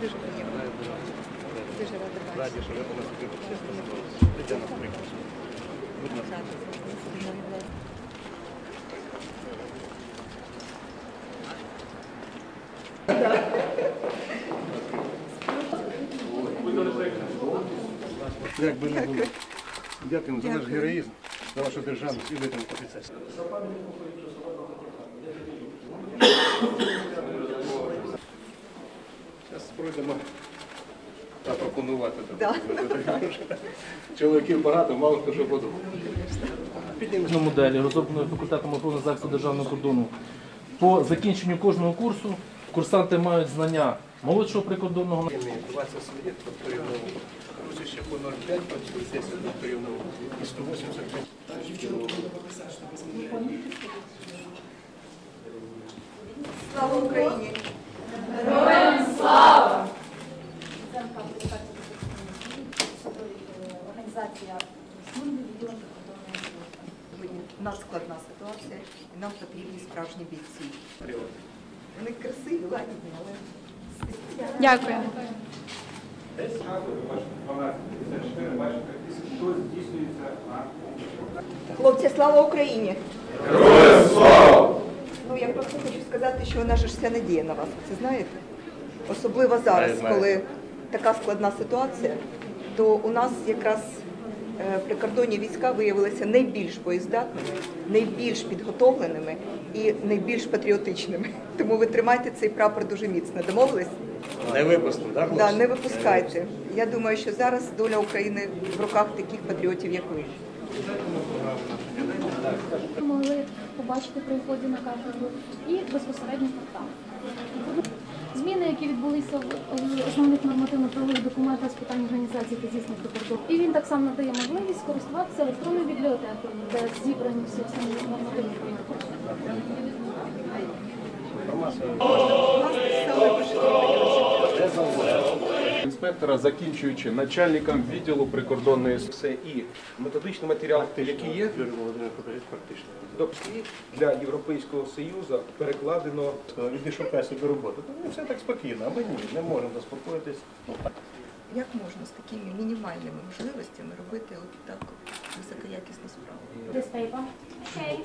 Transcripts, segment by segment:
Дуже приємно. Дуже рада бачити. Раді, що ви до нас прийшли. Для нас прийшли. Будь ласка. Як би не було. Дякуємо за ваш героїзм, за вашу державність і витримку офіцерську. Зараз пройдемо запропонувати. Чоловіків багато, мало хто що подумав. На моделі, розробленої факультетом охорони захисту державного кордону. По закінченню кожного курсу курсанти мають знання молодшого прикордонного 20 свідок по прийомному. Друзі, по 0,5 працюють, 10 по прийомному і 185. Слава Україні! Організація служби відділу прикордонної служби. У нас складна ситуація, і нам потрібні справжні бійці. Вони красиві, лагідні, але Дякую. Хлопці, слава Україні! Героям слава! Ну, я просто хочу сказати, що же ж вся надія на вас, це знаєте? Особливо зараз, коли така складна ситуація, то у нас якраз прикордонні війська виявилися найбільш боєздатними, найбільш підготовленими і найбільш патріотичними. Тому ви тримайте цей прапор дуже міцно. Домовились? Не випустимо, так, Да, не випускайте. Я думаю, що зараз доля України в руках таких патріотів, як ви. Могли побачити при вході на кафедру і безпосередньо там. Зміни, які відбулися в основних нормативно-правових документах з питань організації та здійснення прикордонів. І він так само надає можливість користуватися електронною бібліотекою, де зібрані всі основні нормативні документи. Інспектора, закінчуючи начальником відділу прикордонної Це і методичний матеріал, який є, для Європейського Союзу перекладено Іди шукай собі роботу. То ну, все так спокійно, а ми ні, не можемо заспокоїтись. Ну. Як можна з такими мінімальними можливостями робити от так високоякісну справу? This paper. Okay.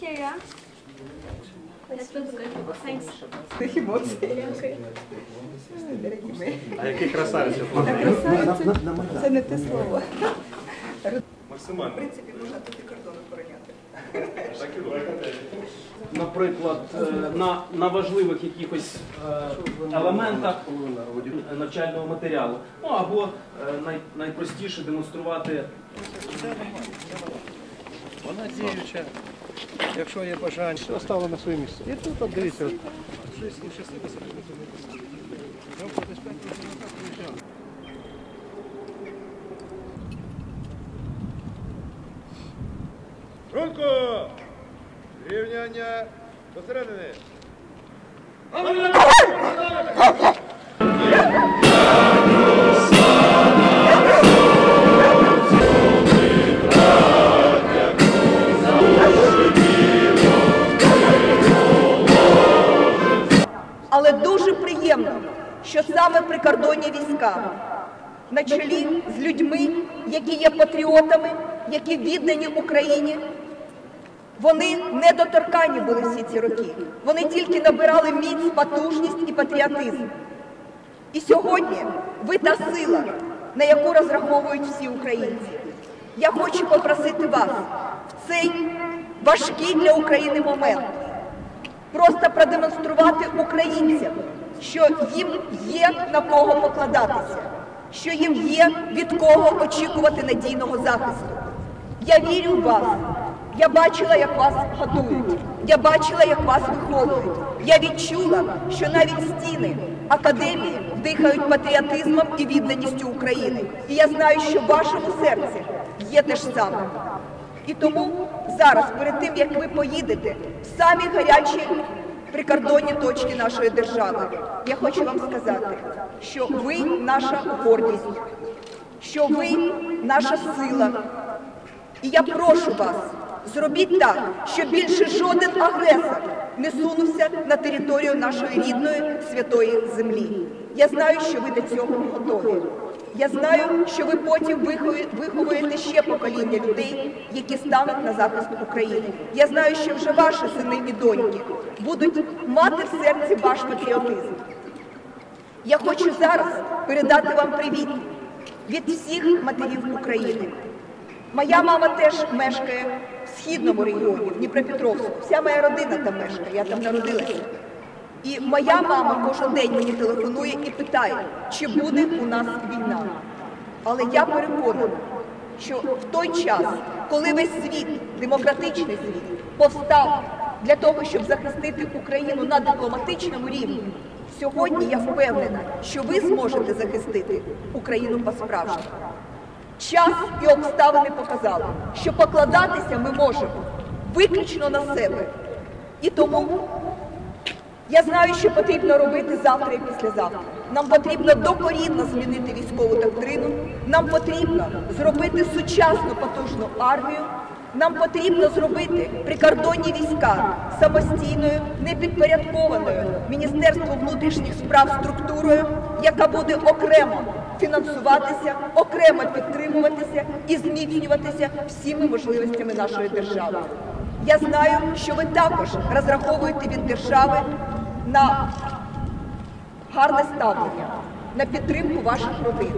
Here, yeah? Емоцій. Дорогі мої. А який красавець? Це не те слово. Максимально. В принципі, можна тут і кордон охороняти. наприклад, е, на, на важливих якихось е, елементах навчального матеріалу. Ну або е, най, найпростіше демонструвати Вона діюча. Якщо є бажання, все стало на своє місце. І тут, от, дивіться, от, Рунко! Рівняння посередини. Прикордонні війська на чолі з людьми, які є патріотами, які віддані Україні. Вони недоторканні були всі ці роки. Вони тільки набирали міць, потужність і патріотизм. І сьогодні ви та сила, на яку розраховують всі українці. Я хочу попросити вас в цей важкий для України момент просто продемонструвати українцям, що їм є на кого покладатися, що їм є від кого очікувати надійного захисту. Я вірю в вас. Я бачила, як вас готують. Я бачила, як вас виховують. Я відчула, що навіть стіни академії дихають патріотизмом і відданістю України. І я знаю, що в вашому серці є те ж саме. І тому зараз, перед тим як ви поїдете в самі гарячі прикордонні точки нашої держави. Я хочу вам сказати, що ви наша гордість, що ви наша сила. І я прошу вас, зробіть так, щоб більше жоден агресор не сунувся на територію нашої рідної святої землі. Я знаю, що ви до цього готові. Я знаю, що ви потім виховуєте ще покоління людей, які стануть на захист України. Я знаю, що вже ваші сини і доньки будуть мати в серці ваш патріотизм. Я хочу зараз передати вам привіт від всіх матерів України. Моя мама теж мешкає в східному регіоні, в Дніпропетровську. Вся моя родина там мешкає, я там народилася. І моя мама кожен день мені телефонує і питає, чи буде у нас війна. Але я переконана, що в той час, коли весь світ, демократичний світ, повстав для того, щоб захистити Україну на дипломатичному рівні, сьогодні я впевнена, що ви зможете захистити Україну по-справжньому. Час і обставини показали, що покладатися ми можемо виключно на себе. І тому я знаю, що потрібно робити завтра і післязавтра. Нам потрібно докорінно змінити військову доктрину. Нам потрібно зробити сучасну потужну армію. Нам потрібно зробити прикордонні війська самостійною, непідпорядкованою Міністерству внутрішніх справ структурою, яка буде окремо фінансуватися, окремо підтримуватися і зміцнюватися всіми можливостями нашої держави. Я знаю, що ви також розраховуєте від держави на гарне ставлення, на підтримку ваших родин.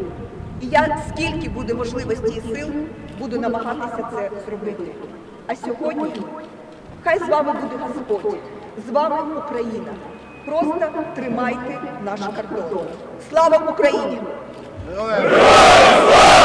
І я скільки буде можливості і сил, буду намагатися це зробити. А сьогодні хай з вами буде Господь, з вами Україна. Просто тримайте наш кордон. Слава Україні! Слава